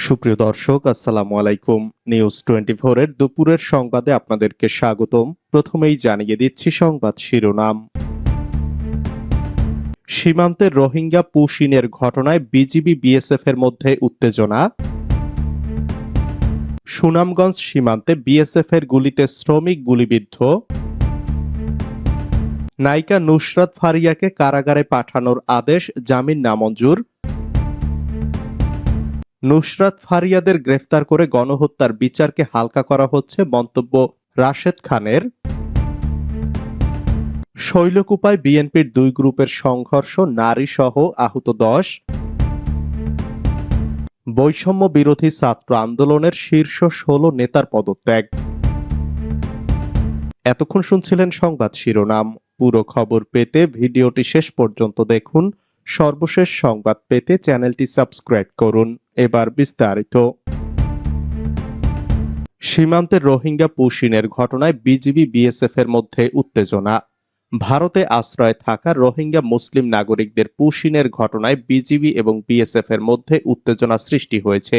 সুপ্রিয় দর্শক, আসসালামু আলাইকুম। নিউজ টোয়েন্টি এর দুপুরের সংবাদে আপনাদেরকে স্বাগতম। প্রথমেই জানিয়ে দিচ্ছি সংবাদ শিরোনাম। সীমান্তের রোহিঙ্গা পুশিনের ঘটনায় বিজিবি বিএসএফ এর মধ্যে উত্তেজনা। সুনামগঞ্জ সীমান্তে বিএসএফ এর গুলিতে শ্রমিক গুলিবিদ্ধ। নায়িকা নুসরাত ফারিয়াকে কারাগারে পাঠানোর আদেশ জামিন নামঞ্জুর। নুসরাত ফারিয়াদের গ্রেফতার করে গণহত্যার বিচারকে হালকা করা হচ্ছে মন্তব্য রাশেদ খানের। শৈলকুপায় বিএনপির দুই গ্রুপের সংঘর্ষ, নারী সহ আহত দশ। বৈষম্য বিরোধী ছাত্র আন্দোলনের শীর্ষ ষোলো নেতার পদত্যাগ। এতক্ষণ শুনছিলেন সংবাদ শিরোনাম। পুরো খবর পেতে ভিডিওটি শেষ পর্যন্ত দেখুন। সর্বশেষ সংবাদ পেতে চ্যানেলটি সাবস্ক্রাইব করুন। এবার বিস্তারিত। সীমান্তের রোহিঙ্গা পুশিনের ঘটনায় বিজিবি বিএসএফ এর মধ্যে উত্তেজনা। ভারতে আশ্রয় থাকা রোহিঙ্গা মুসলিম নাগরিকদের পুশিনের ঘটনায় বিজিবি এবং বিএসএফ এর মধ্যে উত্তেজনা সৃষ্টি হয়েছে।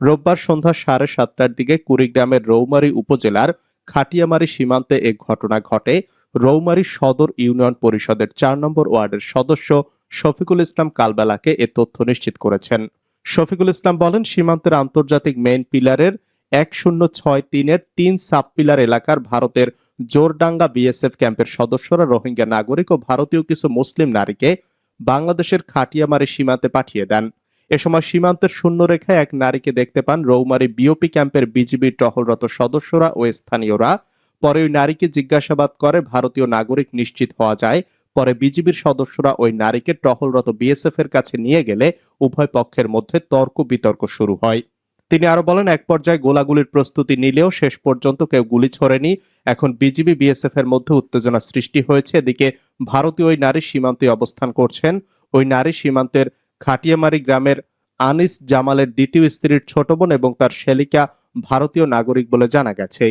রোববার সন্ধ্যা সাড়ে সাতটার দিকে কুড়িগ্রামের রৌমারী উপজেলার খাটিয়ামারি সীমান্তে এ ঘটনা ঘটে। রৌমারী সদর ইউনিয়ন পরিষদের চার নম্বর ওয়ার্ডের সদস্য শফিকুল ইসলাম কালবেলাকে এ তথ্য নিশ্চিত করেছেন। শফিকুল ইসলাম বলেন, সীমান্তের আন্তর্জাতিক মেইন পিলারের এক শূন্য ছয় তিনের তিন সাব পিলার এলাকার ভারতের জোরডাঙ্গা বিএসএফ ক্যাম্পের সদস্যরা রোহিঙ্গা নাগরিক ও ভারতীয় কিছু মুসলিম নারীকে বাংলাদেশের খাটিয়ামারি সীমান্তে পাঠিয়ে দেন। এ সময় সীমান্তের শূন্য রেখায় এক নারীকে দেখতে পান রৌমারি বিওপি ক্যাম্পের বিজিবির টহলরত সদস্যরা ও স্থানীয়রা। পরে ওই নারীকে জিজ্ঞাসাবাদ করে ভারতীয় নাগরিক নিশ্চিত হওয়া যায় পরে বিজিবির সদস্যরা ওই নারীকে টহলরত বিএসএফ এর কাছে নিয়ে গেলে উভয় পক্ষের মধ্যে তর্ক বিতর্ক শুরু হয়। তিনি আরও বলেন, এক পর্যায়ে গোলাগুলির প্রস্তুতি নিলেও শেষ পর্যন্ত কেউ গুলি ছড়েনি। এখন বিজিবি বিএসএফ এর মধ্যে উত্তেজনা সৃষ্টি হয়েছে। এদিকে ভারতীয় ওই নারী সীমান্তে অবস্থান করছেন। ওই নারী সীমান্তের খাটিয়ামারি গ্রামের আনিস জামালের দ্বিতীয় স্ত্রীর ছোট বোন এবং তার শেলিকা ভারতীয় নাগরিক বলে জানা গেছে।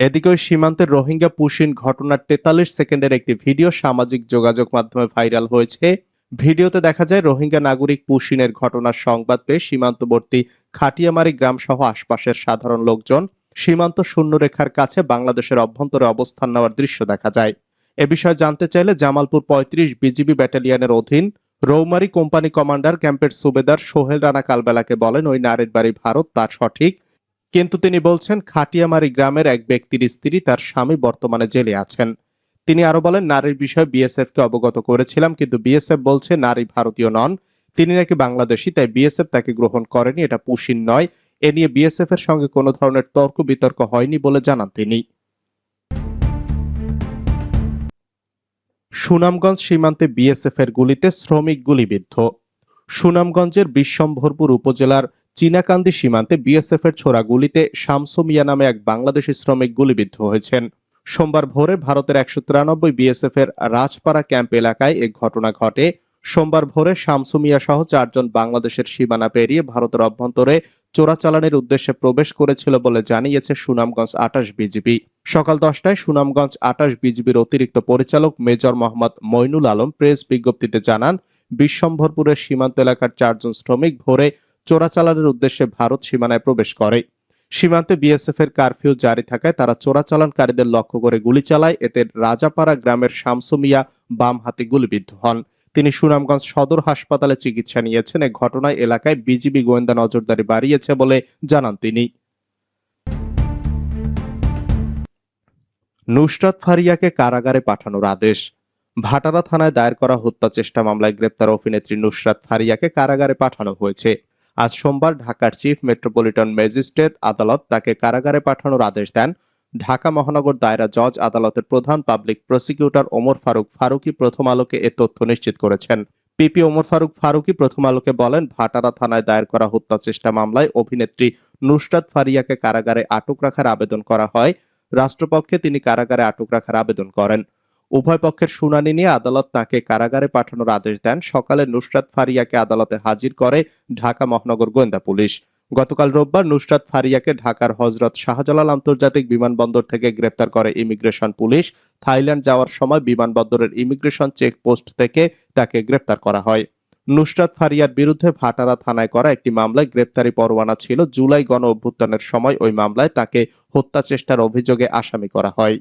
এদিকে সীমান্তের রোহিঙ্গা পুশিন ঘটনার তেতাল্লিশ সেকেন্ডের একটি ভিডিও সামাজিক যোগাযোগ মাধ্যমে ভাইরাল হয়েছে। ভিডিওতে দেখা যায় রোহিঙ্গা নাগরিক পুশিনের ঘটনার সংবাদ পেয়ে সীমান্তবর্তী খাটিয়ামারি গ্রাম সহ আশপাশের সাধারণ লোকজন সীমান্ত শূন্যরেখার কাছে বাংলাদেশের অভ্যন্তরে অবস্থান নেওয়ার দৃশ্য দেখা যায়। এ বিষয়ে জানতে চাইলে জামালপুর পঁয়ত্রিশ বিজিবি ব্যাটালিয়নের অধীন রৌমারি কোম্পানি কমান্ডার ক্যাম্পের সুবেদার সোহেল রানা কালবেলাকে বলেন, ওই নারীর বাড়ি ভারত তা সঠিক কিন্তু তিনি বলছেন, খাটিয়ামারি গ্রামের এক ব্যক্তির স্ত্রী তার স্বামী বর্তমানে জেলে আছেন। তিনি আরও বলেন, নারীর বিষয়ে বিএসএফ কে অবগত করেছিলাম, কিন্তু বিএসএফ বলছে নারী ভারতীয় নন। তিনি নাকি বাংলাদেশি, তাই বিএসএফ তাকে গ্রহণ করেনি, এটা পুশিন নয়। এ নিয়ে বিএসএফ এর সঙ্গে কোনো ধরনের তর্ক বিতর্ক হয়নি বলে জানান তিনি। সুনামগঞ্জ সীমান্তে বিএসএফ এর গুলিতে শ্রমিক গুলিবিদ্ধ। সুনামগঞ্জের বিশ্বম্ভরপুর উপজেলার চীনাকান্দি সীমান্তে বিএসএফ এর ছোড়া গুলিতে শামসু মিয়া নামে এক বাংলাদেশি শ্রমিক গুলিবিদ্ধ হয়েছেন। সোমবার ভোরে ভারতের একশো তিরানব্বই বিএসএফ এর রাজপাড়া ক্যাম্প এলাকায় এ ঘটনা ঘটে। সোমবার ভোরে শামসু মিয়া সহ চারজন বাংলাদেশের সীমানা পেরিয়ে ভারতের অভ্যন্তরে চোরাচালানের উদ্দেশ্যে প্রবেশ করেছিল বলে জানিয়েছে সুনামগঞ্জ আটাশ বিজিবি। সকাল দশটায় সুনামগঞ্জ আটাশ বিজিবির অতিরিক্ত পরিচালক মেজর মোহাম্মদ মইনুল আলম প্রেস বিজ্ঞপ্তিতে জানান, বিশ্বম্ভরপুরের সীমান্ত এলাকার চারজন শ্রমিক ভোরে চোরাচালানের উদ্দেশ্যে ভারত সীমানায় প্রবেশ করে। সীমান্তে বিএসএফ এর কারফিউ জারি থাকায় তারা চোরাচালানকারীদের লক্ষ্য করে গুলি চালায়। এতে রাজাপাড়া গ্রামের শামসু মিয়া বাম হাতে গুলিবিদ্ধ হন। তিনি সুনামগঞ্জ সদর হাসপাতালে চিকিৎসা নিয়েছেন। এ ঘটনায় এলাকায় বিজিবি গোয়েন্দা নজরদারি বাড়িয়েছে বলে জানান তিনি। নুসরাত ফারিয়াকে কারাগারে পাঠানোর আদেশ। ভাটারা থানায় দায়ের করা হত্যা চেষ্টা মামলায় গ্রেপ্তার অভিনেত্রী নুসরাত ফারিয়াকে কারাগারে পাঠানো হয়েছে। আজ সোমবার ঢাকার চিফ মেট্রোপলিটন ম্যাজিস্ট্রেট আদালত তাকে কারাগারে পাঠানোর আদেশ দেন। ঢাকা মহানগর দায়রা জজ আদালতের প্রধান পাবলিক প্রসিকিউটর ওমর ফারুক ফারুকি প্রথম আলোকে এ তথ্য নিশ্চিত করেছেন। পিপি ওমর ফারুক ফারুকি প্রথম আলোকে বলেন, ভাটারা থানায় দায়ের করা হত্যা চেষ্টা মামলায় অভিনেত্রী নুসরাত ফারিয়াকে কারাগারে আটক রাখার আবেদন করা হয়। রাষ্ট্রপক্ষে তিনি কারাগারে আটক রাখার আবেদন করেন। উভয় পক্ষের শুনানি নিয়ে আদালত তাকে কারাগারে পাঠানোর আদেশ দেন। সকালে নুসরাত ফারিয়াকে আদালতে হাজির করে ঢাকা মহানগর গোয়েন্দা পুলিশ। গতকাল রোববার নুসরাত ফারিয়াকে ঢাকার হজরত শাহজালাল আন্তর্জাতিক বিমানবন্দর থেকে গ্রেপ্তার করে ইমিগ্রেশন পুলিশ। থাইল্যান্ড যাওয়ার সময় বিমানবন্দরের ইমিগ্রেশন চেকপোস্ট থেকে তাকে গ্রেপ্তার করা হয়। নুসরাত ফারিয়ার বিরুদ্ধে ভাটারা থানায় করা একটি মামলায় গ্রেপ্তারি পরোয়ানা ছিল। জুলাই গণ অভ্যুত্থানের সময় ওই মামলায় তাকে হত্যা চেষ্টার অভিযোগে আসামি করা হয়।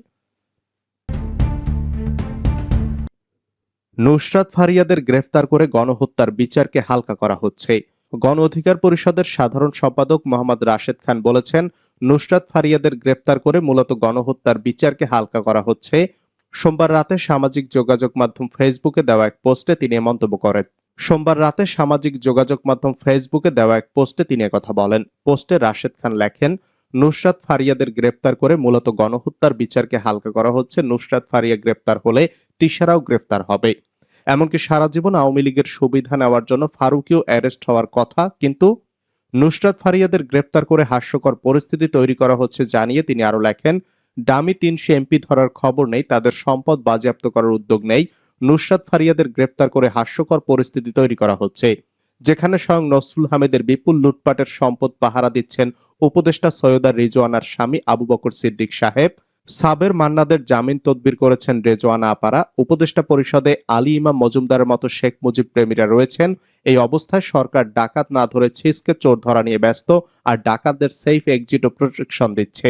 নুসরাত ফারিয়াদের গ্রেফতার করে গণহত্যার বিচারকে হালকা করা হচ্ছে। গণ অধিকার পরিষদের সাধারণ সম্পাদক মোহাম্মদ রাশেদ খান বলেছেন, নুসরাত ফারিয়াদের গ্রেফতার করে মূলত গণহত্যার বিচারকে হালকা করা হচ্ছে। সোমবার রাতে সামাজিক যোগাযোগ মাধ্যম ফেসবুকে দেওয়া এক পোস্টে তিনি মন্তব্য করেন। সোমবার রাতে সামাজিক যোগাযোগ মাধ্যম ফেসবুকে দেওয়া এক পোস্টে তিনি কথা বলেন। পোস্টে রাশেদ খান লেখেন, নুসরাত ফারিয়াদের গ্রেপ্তার করে মূলত গণহত্যার বিচারকে হালকা করা হচ্ছে। নুসরাত ফারিয়া গ্রেপ্তার হলে তিশারাও গ্রেপ্তার হবে। এমনকি সারা জীবন আওয়ামী লীগের সুবিধা নেওয়ার জন্য ফারুকিও অ্যারেস্ট হওয়ার কথা, কিন্তু নুসরাত ফারিয়াদের গ্রেপ্তার করে হাস্যকর পরিস্থিতি তৈরি করা হচ্ছে জানিয়ে তিনি আরও লেখেন ডামি তিনশো এমপি ধরার খবর নেই, তাদের সম্পদ বাজেয়াপ্ত করার উদ্যোগ নেই, নুসরাত ফারিয়াদের গ্রেপ্তার করে হাস্যকর পরিস্থিতি তৈরি করা হচ্ছে। যেখানে স্বয়ং নসরুল হামিদের বিপুল লুটপাটের সম্পদ পাহারা দিচ্ছেন উপদেষ্টা সৈয়দা রিজওয়ানার স্বামী আবু বকর সিদ্দিক সাহেব। সাবের মান্নাদের জামিন তদবির করেছেন রেজওয়ানা আপারা। উপদেষ্টা পরিষদে আলী ইমাম মজুমদারের মতো শেখ মুজিব প্রেমীরা রয়েছেন। এই অবস্থায় সরকার ডাকাত না ধরে ছিসকে চোর ধরা নিয়ে ব্যস্ত আর ডাকাতদের সেফ এক্সিট ও প্রোটেকশন দিচ্ছে।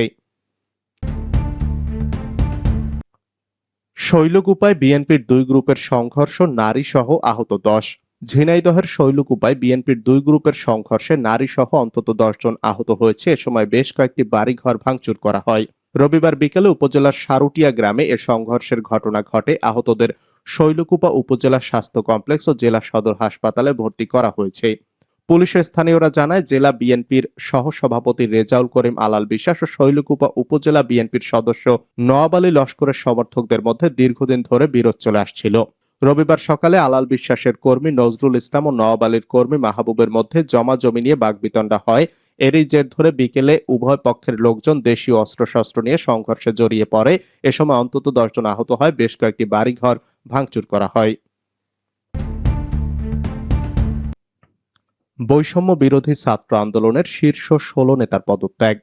শৈলকুপায় বিএনপির দুই গ্রুপের সংঘর্ষ নারী সহ আহত দশ। ঝিনাইদহের শৈলকুপায় বিএনপির দুই গ্রুপের সংঘর্ষে নারী সহ অন্তত দশজন আহত হয়েছে। এ সময় বেশ কয়েকটি বাড়িঘর ভাঙচুর করা হয়। রবিবার বিকেলে উপজেলার সারুটিয়া গ্রামে এ সংঘর্ষের ঘটনা ঘটে। আহতদের শৈলকুপা উপজেলা স্বাস্থ্য কমপ্লেক্স ও জেলা সদর হাসপাতালে ভর্তি করা হয়েছে। পুলিশের স্থানীয়রা জানায়, জেলা বিএনপির সহসভাপতি রেজাউল করিম আলাল বিশ্বাস ও শৈলকুপা উপজেলা বিএনপির সদস্য নওয়াব আলী লস্করের সমর্থকদের মধ্যে দীর্ঘদিন ধরে বিরোধ চলে আসছিল। রবিবার সকালে আলাল বিশ্বাসের কর্মী নজরুল ইসলাম ও নওয়াব আলীর কর্মী মাহবুবের মধ্যে জমা জমি নিয়ে বাগবিতণ্ডা হয়। এরই জের ধরে বিকেলে উভয় পক্ষের লোকজন দেশীয় অস্ত্রশস্ত্র নিয়ে সংঘর্ষে জড়িয়ে পড়ে। এ সময় অন্তত দশজন আহত হয়। বেশ কয়েকটি বাড়িঘর ভাঙচুর করা হয়। বৈষম্য বিরোধী ছাত্র আন্দোলনের শীর্ষ ষোলো নেতার পদত্যাগ।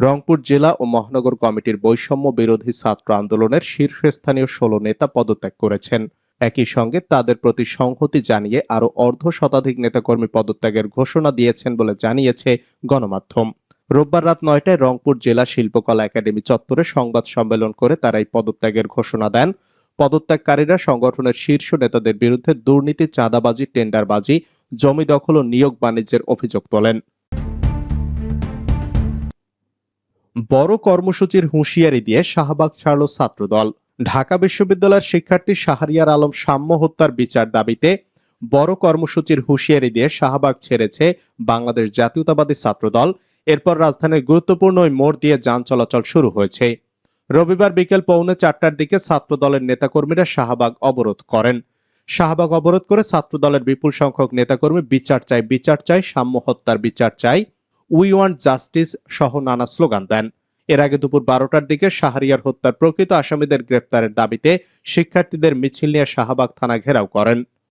রংপুর জেলা ও মহানগর কমিটির বৈষম্য বিরোধী ছাত্র আন্দোলনের শীর্ষস্থানীয় ষোলো নেতা পদত্যাগ করেছেন। একই সঙ্গে তাদের প্রতি সংহতি জানিয়ে আরও অর্ধ শতাধিক নেতাকর্মী পদত্যাগের ঘোষণা দিয়েছেন বলে জানিয়েছে গণমাধ্যম। রোববার রাত নয়টায় রংপুর জেলা শিল্পকলা একাডেমি চত্বরে সংবাদ সম্মেলন করে তারা এই পদত্যাগের ঘোষণা দেন। পদত্যাগকারীরা সংগঠনের শীর্ষ নেতাদের বিরুদ্ধে দুর্নীতি, চাঁদাবাজি, টেন্ডারবাজি, জমি দখল ও নিয়োগ বাণিজ্যের অভিযোগ তোলেন। বড় কর্মসূচির হুঁশিয়ারি দিয়ে শাহবাগ ছাড়ল ছাত্রদল। ঢাকা বিশ্ববিদ্যালয়ের শিক্ষার্থী শাহরিয়ার আলম সাম্য হত্যার বিচার দাবিতে বড় কর্মসূচির হুঁশিয়ারি দিয়ে শাহবাগ ছেড়েছে বাংলাদেশ জাতীয়তাবাদী ছাত্রদল। এরপর রাজধানীর গুরুত্বপূর্ণ ওই মোড় দিয়ে যান চলাচল শুরু হয়েছে। রবিবার বিকেল পৌনে চারটার দিকে ছাত্রদলের নেতাকর্মীরা শাহবাগ অবরোধ করেন। শাহবাগ অবরোধ করে ছাত্রদলের বিপুল সংখ্যক নেতাকর্মী বিচার চাই বিচার চাই সাম্য হত্যার বিচার চাই উই ওয়ান্ট জাস্টিস সহ নানা স্লোগান দেন। এর আগে দুপুর বারোটার দিকে শাহরিয়ার হত্যার প্রকৃত আসামিদের গ্রেপ্তারের দাবিতে শিক্ষার্থীদের মিছিল নিয়ে শাহবাগ থানা ঘেরাও করেন।